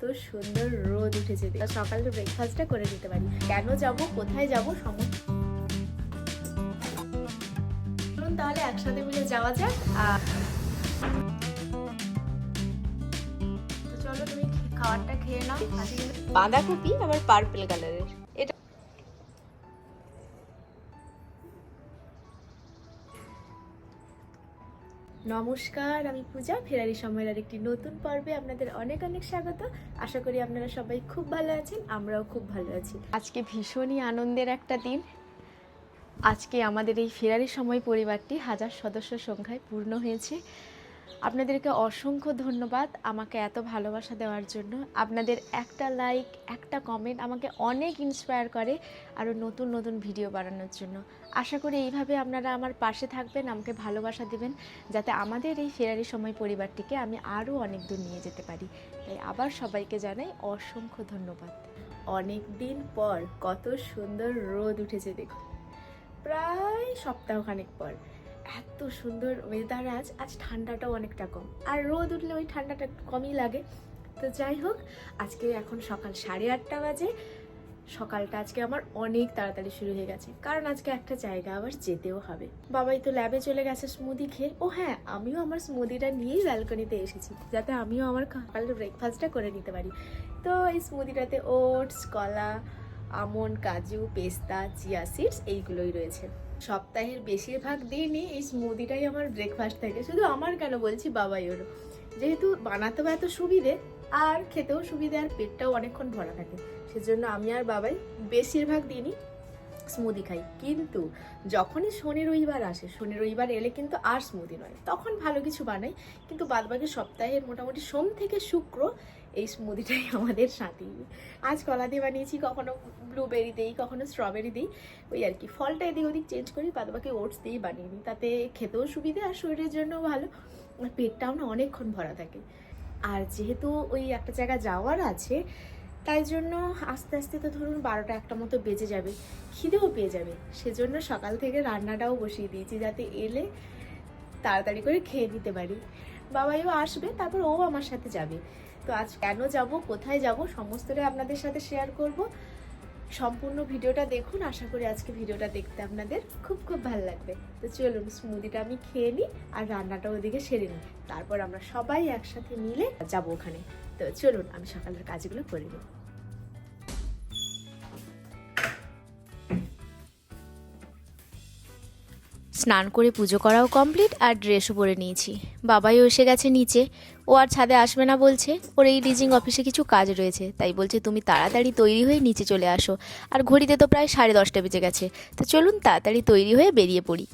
তো সুন্দর রোদ উঠেছে সকালে ব্রেকফাস্টটা করে দিতে পারি। কেন যাব? কোথায় যাব? সমস্ত তাহলে একসাথে মিলে যাওয়া যাক। চলো তুমি খাবারটা খেয়ে নাও। বাঁধাকপি, আবার পার্পল কালারের নমস্কার, আমি পূজা। ফেরারি সময়ের একটি নতুন পর্বে আপনাদের অনেক অনেক স্বাগত। আশা করি আপনারা সবাই খুব ভালো আছেন, আমরাও খুব ভালো আছি। আজকে ভীষণই আনন্দের একটা দিন। আজকে আমাদের এই ফেরারি সময় পরিবারটি হাজার সদস্য সংখ্যায় পূর্ণ হয়েছে। আপনাদেরকে অসংখ্য ধন্যবাদ আমাকে এত ভালোবাসা দেওয়ার জন্য। আপনাদের একটা লাইক একটা কমেন্ট আমাকে অনেক ইন্সপায়ার করে আরও নতুন নতুন ভিডিও বানানোর জন্য। আশা করি এইভাবে আপনারা আমার পাশে থাকবেন, আমাকে ভালোবাসা দেবেন, যাতে আমাদের এই ফেরারি সময় পরিবারটিকে আমি আরও অনেক দূর নিয়ে যেতে পারি। তাই আবার সবাইকে জানাই অসংখ্য ধন্যবাদ। অনেক দিন পর কত সুন্দর রোদ উঠেছে দেখুন। প্রায় সপ্তাহখানেক পর। এত সুন্দর ওয়েদার আজ আজ ঠান্ডাটাও অনেকটা কম। আর রোদ উঠলে ওই ঠান্ডাটা একটু কমই লাগে। তো যাই হোক, আজকে এখন সকাল সাড়ে আটটা বাজে। সকালটা আজকে আমার অনেক তাড়াতাড়ি শুরু হয়ে গেছে। কারণ আজকে একটা জায়গা আবার যেতেও হবে। বাবাই তো ল্যাবে চলে গেছে স্মুদি খেয়ে। ও হ্যাঁ আমিও আমার স্মুদিটা নিয়েই ব্যালকনিতে এসেছি, যাতে আমিও আমার সকালের ব্রেকফাস্টটা করে নিতে পারি। তো এই স্মুদিটাতে ওটস কলা, আমন্ড, কাজু, পেস্তা, চিয়া সিডস এইগুলোই রয়েছে। সপ্তাহের বেশিরভাগ দিনই এই স্মুদিটাই আমার ব্রেকফাস্ট থাকে। শুধু আমার কেন বলছি বাবাই ওর যেহেতু বানাতেও এত সুবিধে, আর খেতেও সুবিধে, আর পেটটাও অনেকক্ষণ ভরা থাকে। সেজন্য আমি আর বাবাই বেশিরভাগ দিনই স্মুদি খাই। কিন্তু যখনই শনি রবিবার আসে, শনি রবিবার এলে কিন্তু আর স্মুদি নয়। তখন ভালো কিছু বানাই, কিন্তু বাদবাকি সপ্তাহের মোটামুটি সোম থেকে শুক্র এই স্মুদিটাই আমাদের সাথী। আজ কলা দিয়ে বানিয়েছি, কখনো ব্লুবেরি দিই, কখনো স্ট্রবেরি দিই। ওই আর কি, ফলটা এদিক ওদিক চেঞ্জ করি, বাদবাকি ওটস দিয়েই বানিয়ে নিই। তাতে খেতেও সুবিধে আর শরীরের জন্য ভালো। পেটটাও না অনেকক্ষণ ভরা থাকে। আর যেহেতু ওই একটা জায়গা যাওয়ার আছে তাই জন্য আস্তে আস্তে তো ধরুন বারোটা একটা মতো বেজে যাবে, খিদেও পেয়ে যাবে। সেজন্য সকাল থেকে রান্নাটাও বসিয়ে দিয়েছি যাতে এলে তাড়াতাড়ি করে খেয়ে নিতে পারি। বাবাইও আসবে, তারপর ও আমার সাথে যাবে। তো আজ কেন যাব, কোথায় যাব, সমস্তটাই আপনাদের সাথে শেয়ার করব। সম্পূর্ণ ভিডিওটা দেখুন, আশা করি আজকে ভিডিওটা দেখতে আপনাদের খুব খুব ভালো লাগবে। তো চলুন স্মুদিটা আমি খেয়ে নিই আর রান্নাটা ওদিকে সেরে নিই। তারপর আমরা সবাই একসাথে মিলে যাব ওখানে। তো চলুন, আমি সকালের কাজগুলো করে নিই। স্নান করে পুজো করাও কমপ্লিট আর ড্রেসও পরে নিয়েছি। বাবাইও এসে গেছে নিচে। ও আর ছাদে আসবে না বলছে। ওর এই ডিজিং অফিসে কিছু কাজ রয়েছে। তাই বলছে, তুমি তাড়াতাড়ি তৈরি হয়ে নিচে চলে আসো। আর ঘড়িতে তো প্রায় সাড়ে দশটা বেজে গেছে। তো চলুন তাড়াতাড়ি তৈরি হয়ে বেরিয়ে পড়ি।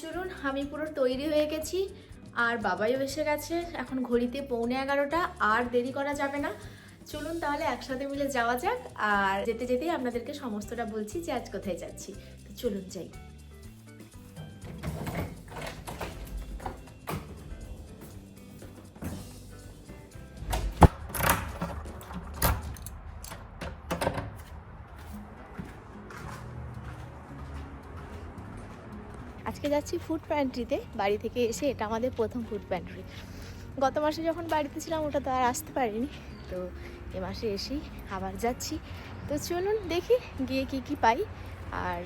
চলুন, আমি পুরো তৈরি হয়ে গেছি। আর বাবাইও এসে গেছে। এখন ঘড়িতে পৌনে এগারোটা, আর দেরি করা যাবে না। চলুন তাহলে একসাথে মিলে যাওয়া যাক। আর যেতে যেতেই আপনাদেরকে সমস্তটা বলছি যে আজ কোথায় যাচ্ছি। তো চলুন যাই। আজকে যাচ্ছি ফুড প্যান্ট্রিতে বাড়ি থেকে এসে এটা আমাদের প্রথম ফুড প্যান্ট্রি গত মাসে যখন বাড়িতে ছিলাম, ওটা তো আর আসতে পারিনি। তো এ মাসে এসেই আবার যাচ্ছি। তো চলুন দেখি গিয়ে কি কি পাই। আর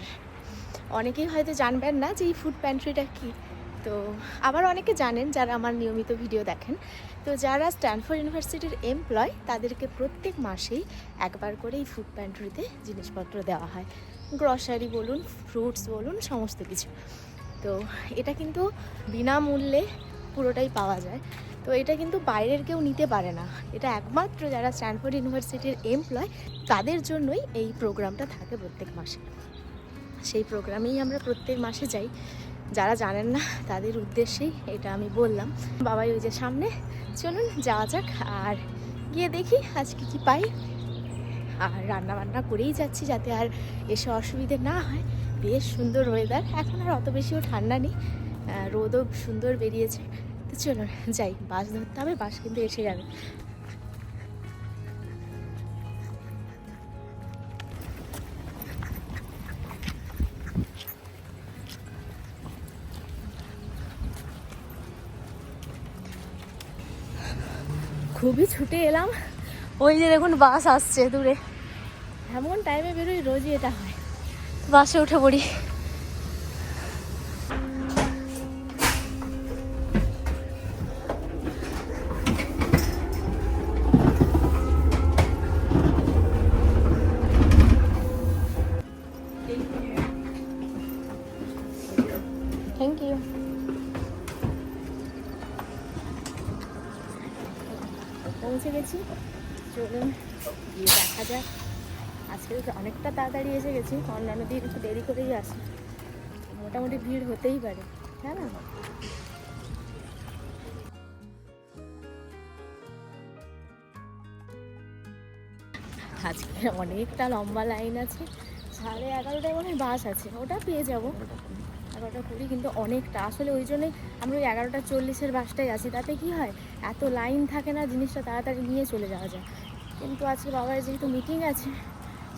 অনেকেই হয়তো জানবেন না যে এই ফুড প্যান্ট্রিটা কি। তো আবার অনেকে জানেন যারা আমার নিয়মিত ভিডিও দেখেন। তো যারা স্ট্যানফোর্ড ইউনিভার্সিটির এমপ্লয় তাদেরকে প্রত্যেক মাসেই একবার করে এই ফুড প্যান্ট্রিতে জিনিসপত্র দেওয়া হয়। গ্রসারি বলুন ফ্রুটস বলুন, সমস্ত কিছু। তো এটা কিন্তু বিনামূল্যে পুরোটাই পাওয়া যায়। তো এটা কিন্তু বাইরের কেউ নিতে পারে না। এটা একমাত্র যারা স্ট্যানফোর্ড ইউনিভার্সিটির এমপ্লয় তাদের জন্যই এই প্রোগ্রামটা থাকে প্রত্যেক মাসে। সেই প্রোগ্রামেই আমরা প্রত্যেক মাসে যাই। যারা জানেন না, তাদের উদ্দেশ্যেই এটা আমি বললাম। বাবাই ওই যে সামনে, চলুন যাওয়া যাক আর গিয়ে দেখি আজকে কি পাই। আর রান্না বান্না করেই যাচ্ছি যাতে আর এসে অসুবিধে না হয়। বেশ সুন্দর ওয়েদার এখন আর অত বেশিও ঠান্ডা নেই। রোদও সুন্দর বেরিয়েছে। তো চলো, যাই বাস ধরতে হবে বাস কিন্তু এসে যাবে। খুবই ছুটে এলাম। ওই যে দেখুন বাস আসছে দূরে। এমন টাইমে বেরোই, রোজই এটা হয়। বাসে উঠে পড়ি। থ্যাংক ইউ পৌঁছে গেছি। চলুন দেখা যাক। আজকে অনেকটা তাড়াতাড়ি এসে গেছি অন্যান্য দিন একটু দেরি করেই আসি। মোটামুটি ভিড় হতেই পারে হ্যাঁ না? আজকে অনেকটা লম্বা লাইন আছে, সাড়ে এগারোটায় মনে হয় বাস আছে, ওটা পেয়ে যাব। এগারোটা কুড়ি কিন্তু অনেকটা, আসলে ওই জন্যই আমরা ওই এগারোটা চল্লিশের বাসটাই আছি, তাতে কি হয়, এত লাইন থাকে না, জিনিসটা তাড়াতাড়ি নিয়ে চলে যাওয়া যায়। কিন্তু আজকে বাবার যেহেতু মিটিং আছে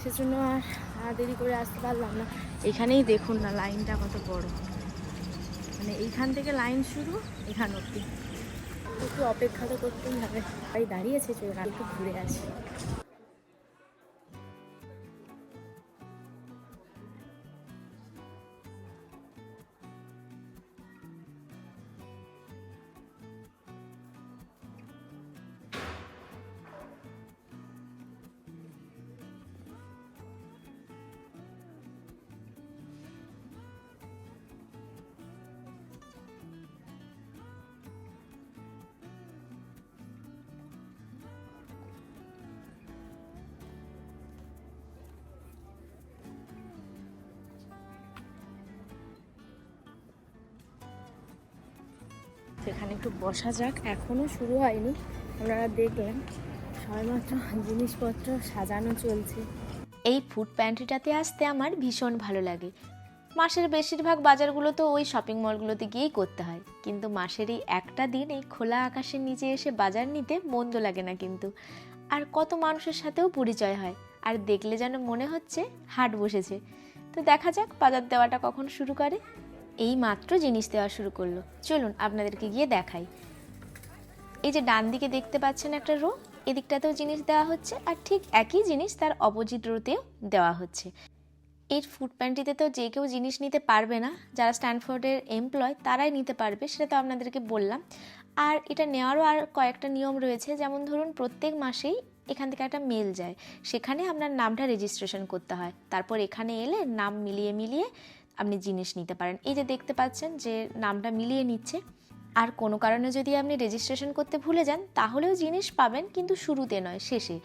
সেজন্য আর আর দেরি করে আসতে পারলাম না। এখানেই দেখুন না, লাইনটা কত বড়। মানে এইখান থেকে লাইন শুরু, এখান অব্দি একটু অপেক্ষা তো করতেই হবে তাই দাঁড়িয়েছে চলে একটু ঘুরে আসি। সেখানে একটু বসা যাক। এখনও শুরু হয়নি। আপনারা দেখলেন, সবেমাত্র জিনিসপত্র সাজানো চলছে। এই ফুড প্যান্ট্রিটাতে আসতে আমার ভীষণ ভালো লাগে। মাসের বেশিরভাগ বাজারগুলো তো ওই শপিং মলগুলোতে গিয়েই করতে হয়। কিন্তু মাসের এই একটা দিন এই খোলা আকাশের নিচে এসে বাজার নিতে মন্দ লাগে না কিন্তু। আর কত মানুষের সাথেও পরিচয় হয়। আর দেখলে যেন মনে হচ্ছে হাট বসেছে। তো দেখা যাক বাজার দেওয়াটা কখন শুরু করে। এই মাত্র জিনিস দেওয়া শুরু করল। চলুন আপনাদেরকে গিয়ে দেখাই। এই যে ডান দিকে দেখতে পাচ্ছেন একটা রো এদিকটাতেও জিনিস দেওয়া হচ্ছে আর ঠিক একই জিনিস তার অপোজিট রোতেও দেওয়া হচ্ছে। এই ফুড প্যান্ট্রিতে তো যে কেউ জিনিস নিতে পারবে না, যারা স্ট্যানফোর্ডের এমপ্লয় তারাই নিতে পারবে, সেটা তো আপনাদেরকে বললাম। আর এটা নেওয়ারও আর কয়েকটা নিয়ম রয়েছে, যেমন ধরুন প্রত্যেক মাসেই এখান থেকে একটা মেল যায়। সেখানে আপনার নামটা রেজিস্ট্রেশন করতে হয়। তারপর এখানে এলে নাম মিলিয়ে মিলিয়ে আপনি জিনিস নিতে পারেন। এই যে দেখতে পাচ্ছেন যে নামটা মিলিয়ে নিচ্ছে। আর কোনো কারণে যদি আপনি রেজিস্ট্রেশন করতে ভুলে যান, তাহলেও জিনিস পাবেন, কিন্তু শুরুতে নয়, শেষে।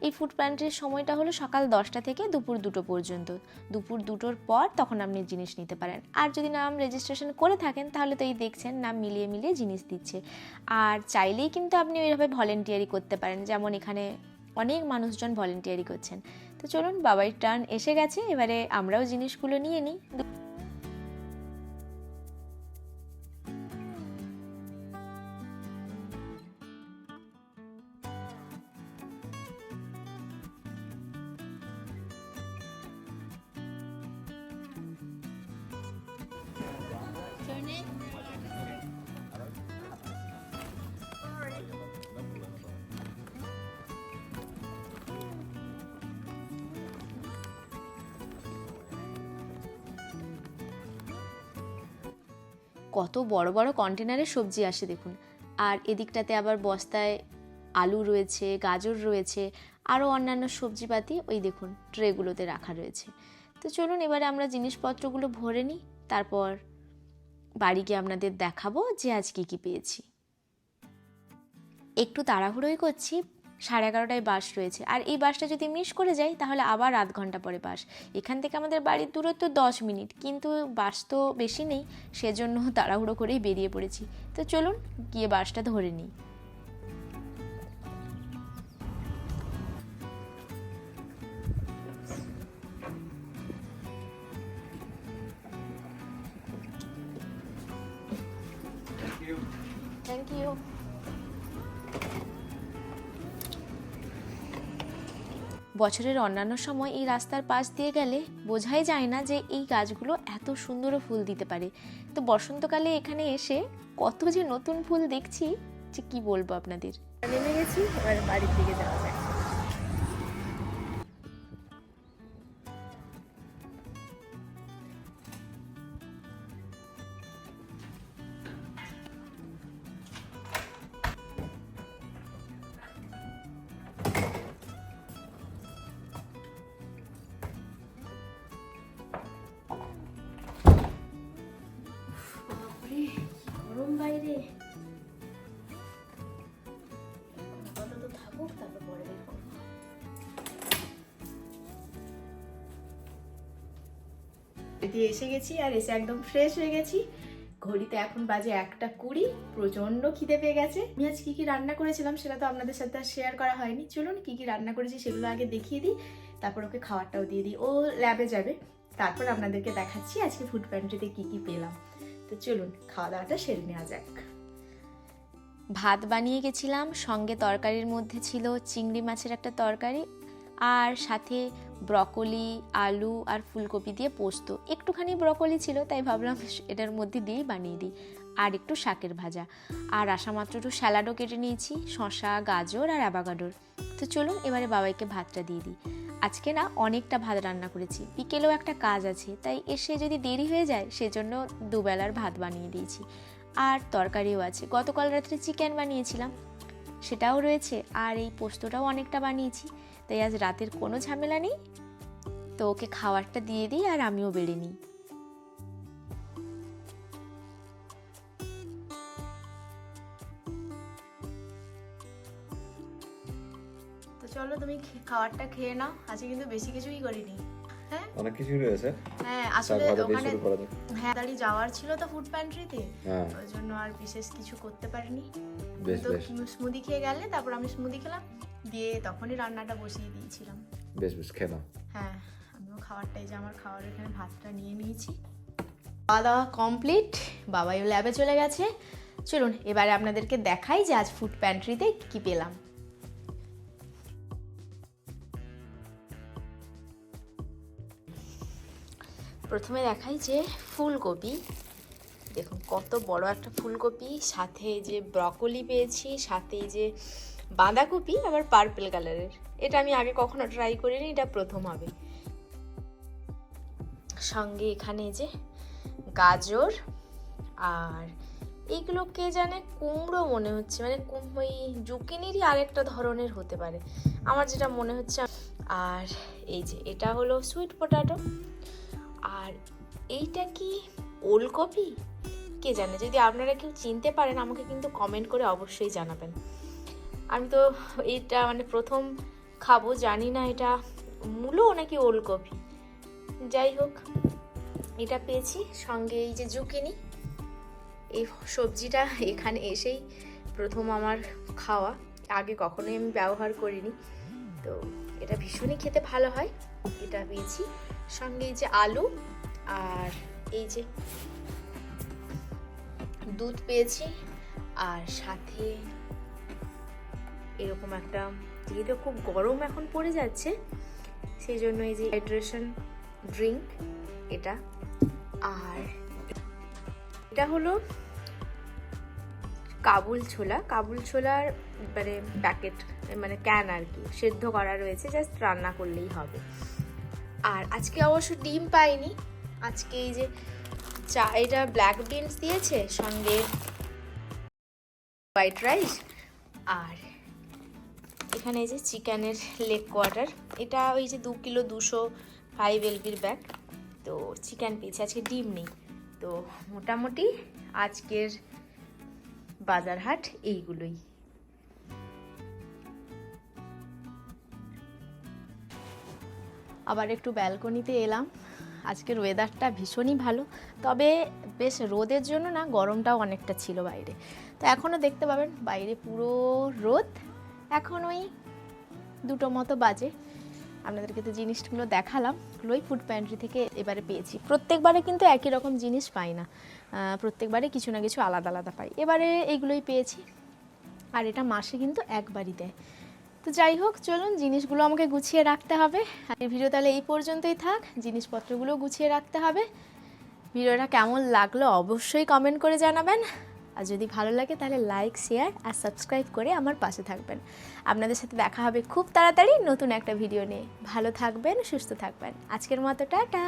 এই ফুড প্যান্ট্রির সময়টা হলো সকাল দশটা থেকে দুপুর দুটো পর্যন্ত। দুপুর দুটোর পর তখন আপনি জিনিস নিতে পারেন। আর যদি নাম রেজিস্ট্রেশন করে থাকেন, তাহলে তো এই দেখছেন নাম মিলিয়ে মিলিয়ে জিনিস দিচ্ছে। আর চাইলেই কিন্তু আপনি ওইভাবে ভলেন্টিয়ারি করতে পারেন। যেমন এখানে অনেক মানুষজন ভলেন্টিয়ারি করছেন। তো চলুন বাবাই টার্ন এসে গেছে এবারে আমরাও জিনিসগুলো নিয়ে নিই। কত বড় বড় কন্টেনারে সবজি আসে দেখুন। আর এদিকটাতে আবার বস্তায় আলু রয়েছে, গাজর রয়েছে, আরও অন্যান্য সবজিপাতি ওই দেখুন ট্রেগুলোতে রাখা রয়েছে। তো চলুন এবারে আমরা জিনিসপত্রগুলো ভরে নিই, তারপর বাড়ি গিয়ে আপনাদের দেখাবো যে আজ কী কী পেয়েছি। একটু তাড়াহুড়োই করছি সাড়ে এগারোটায় বাস রয়েছে। আর এই বাসটা যদি মিস করে যাই, তাহলে আবার আধ ঘণ্টা পরে বাস। এখান থেকে আমাদের বাড়ির দূরত্ব দশ মিনিট। কিন্তু বাস তো বেশি নেই, সেজন্য তাড়াহুড়ো করেই বেরিয়ে পড়েছি। তো চলুন, গিয়ে বাসটা ধরে নিই। Thank you. বছরের অন্যান্য সময় এই রাস্তার পাশ দিয়ে গেলে বোঝাই যায় না যে এই গাছগুলো এত সুন্দর ফুল দিতে পারে। তো বসন্তকালে এখানে এসে কত যে নতুন ফুল দেখছি, যে কি বলব আপনাদের? নেমে গেছি, এবার বাড়ির দিকে যাওয়া যাক। দিয়ে এসে গেছি আর এসে একদম ফ্রেশ হয়ে গেছি। ঘড়িতে এখন বাজে একটা কুড়ি প্রচণ্ড খিদে পেয়ে গেছে। আমি আজ কি কি রান্না করেছিলাম সেটা তো আপনাদের সাথে আর শেয়ার করা হয়নি। চলুন কি কি রান্না করেছি সেগুলো আগে দেখিয়ে দিই, তারপর ওকে খাবারটাও দিয়ে দিই। ও ল্যাবে যাবে, তারপর আপনাদেরকে দেখাচ্ছি আজকে ফুড প্যান্ট্রিতে কি কি পেলাম। তো চলুন, খাওয়া দাওয়াটা সেরে নেওয়া যাক। ভাত বানিয়ে গেছিলাম, সঙ্গে তরকারির মধ্যে ছিল চিংড়ি মাছের একটা তরকারি আর সাথে ব্রকলি, আলু আর ফুলকপি দিয়ে পোস্ত। একটুখানি ব্রকলি ছিল, তাই ভাবলাম এটার মধ্যে দিয়েই বানিয়ে দিই। আর একটু শাকের ভাজা। আর আসা মাত্র একটু স্যালাডও কেটে নিয়েছি শশা গাজর আর অ্যাভাগাডোর। তো চলুন এবারে বাবাইকে ভাতটা দিয়ে দিই। আজকে না অনেকটা ভাত রান্না করেছি। বিকেলেও একটা কাজ আছে, তাই এসে যদি দেরি হয়ে যায়, সেজন্য দুবেলার ভাত বানিয়ে দিয়েছি। আর তরকারিও আছে। গতকাল রাত্রে চিকেন বানিয়েছিলাম, সেটাও রয়েছে। আর এই পোস্তটাও অনেকটা বানিয়েছি। তাই আজ রাতের কোনো ঝামেলা নেই। তো ওকে খাবারটা দিয়ে দিই আর আমিও বেড়ে নিই। তো চলো তুমি খাবারটা খেয়ে নাও। আজকে কিন্তু বেশি কিছুই করিনি। হ্যাঁ? অনেক কিছুই রয়েছে। হ্যাঁ আসলে ওখানে হ্যাঁ তাড়াতাড়ি যাওয়ার ছিল তো ফুড প্যান্ট্রিতে হ্যাঁ। ওই জন্য আর বিশেষ কিছু করতে পারিনি। তো স্মুদি খেয়ে গেলে তারপর আমি স্মুদি খেলাম। দিয়ে তখনই রান্নাটা বসিয়ে দিয়েছিলাম। বেশ বেশ খেয়ে নাও। হ্যাঁ আমিও খাবারটাই যে আমার খাওয়ার এখানে ভাতটা নিয়ে নিয়েছি। খাওয়া দাওয়া কমপ্লিট বাবাইও ল্যাবে চলে গেছে। চলুন এবারে আপনাদেরকে দেখাই যে আজ ফুড প্যান্ট্রিতে কি পেলাম। প্রথমে দেখাই যে ফুলকপি। দেখুন কত বড় একটা ফুলকপি সাথে যে ব্রকলি পেয়েছি সাথে যে বাঁধাকপি আবার পার্পল কালারের এটা আমি আগে কখনো ট্রাই করিনি, এটা প্রথম হবে। সঙ্গে এখানে যে গাজর আর এইগুলো কে জানে কুমড়ো মনে হচ্ছে মানে ওই জুকিনিরই আরেকটা ধরনের হতে পারে। আমার যেটা মনে হচ্ছে, আর এই যে এটা হলো সুইট পটাটো আর এইটা কি ওলকপি? কে জানে, যদি আপনারা কেউ চিনতে পারেন, আমাকে কিন্তু কমেন্ট করে অবশ্যই জানাবেন। আমি তো এইটা মানে প্রথম খাব, জানি না এটা মূলো নাকি ওলকপি? যাই হোক, এটা পেয়েছি। সঙ্গে এই যে জুকিনি, এই সবজিটা এখানে এসেই প্রথম আমার খাওয়া। আগে কখনোই আমি ব্যবহার করিনি। তো এটা ভীষণই খেতে ভালো হয়, এটা পেয়েছি। সঙ্গে এই যে আলু আর এই যে দুধ পেয়েছি। আর সাথে এরকম একটা, যেহেতু খুব গরম এখন পড়ে যাচ্ছে, সেই জন্য এই যে হাইড্রেশন ড্রিঙ্ক এটা। আর এটা হলো কাবুল ছোলা। কাবুল ছোলার মানে প্যাকেট মানে ক্যান আর কি, সেদ্ধ করা রয়েছে জাস্ট রান্না করলেই হবে। আর আজকে অবশ্য ডিম পাইনি। আজকে এই যে চা, এটা ব্ল্যাক বিনস দিয়েছে, সঙ্গে হোয়াইট রাইস আর এখানে এই যে চিকেনের লেগ কোয়ার্টার। এটা ওই যে দু কিলো দুশো ফাইভ এলবির ব্যাগ। তো চিকেন পেয়েছি, আজকে ডিম নেই। তো মোটামুটি আজকের বাজার হাট এইগুলোই। আবার একটু ব্যালকনিতে এলাম। আজকের ওয়েদারটা ভীষণই ভালো। তবে বেশ রোদের জন্য না গরমটাও অনেকটা ছিল বাইরে। তো এখনও দেখতে পাবেন, বাইরে পুরো রোদ। এখন ওই দুটো মতো বাজে। আপনাদেরকে তো জিনিসগুলো দেখালাম ওই ফুড প্যান্ট্রি থেকে এবারে পেয়েছি। প্রত্যেকবারে কিন্তু একই রকম জিনিস পাই না। প্রত্যেকবারে কিছু না কিছু আলাদা আলাদা পাই। এবারে এইগুলোই পেয়েছি। আর এটা মাসে কিন্তু একবারই দেয়। তো যাই হোক, চলুন, জিনিসগুলো আমাকে গুছিয়ে রাখতে হবে। আর ভিডিও তাহলে এই পর্যন্তই থাক। জিনিসপত্রগুলো গুছিয়ে রাখতে হবে। ভিডিওটা কেমন লাগল অবশ্যই কমেন্ট করে জানাবেন। আর যদি ভালো লাগে তাহলে লাইক শেয়ার আর সাবস্ক্রাইব করে আমার পাশে থাকবেন। আপনাদের সাথে দেখা হবে খুব তাড়াতাড়ি নতুন একটা ভিডিও নিয়ে। ভালো থাকবেন, সুস্থ থাকবেন। আজকের মতো, টাটা!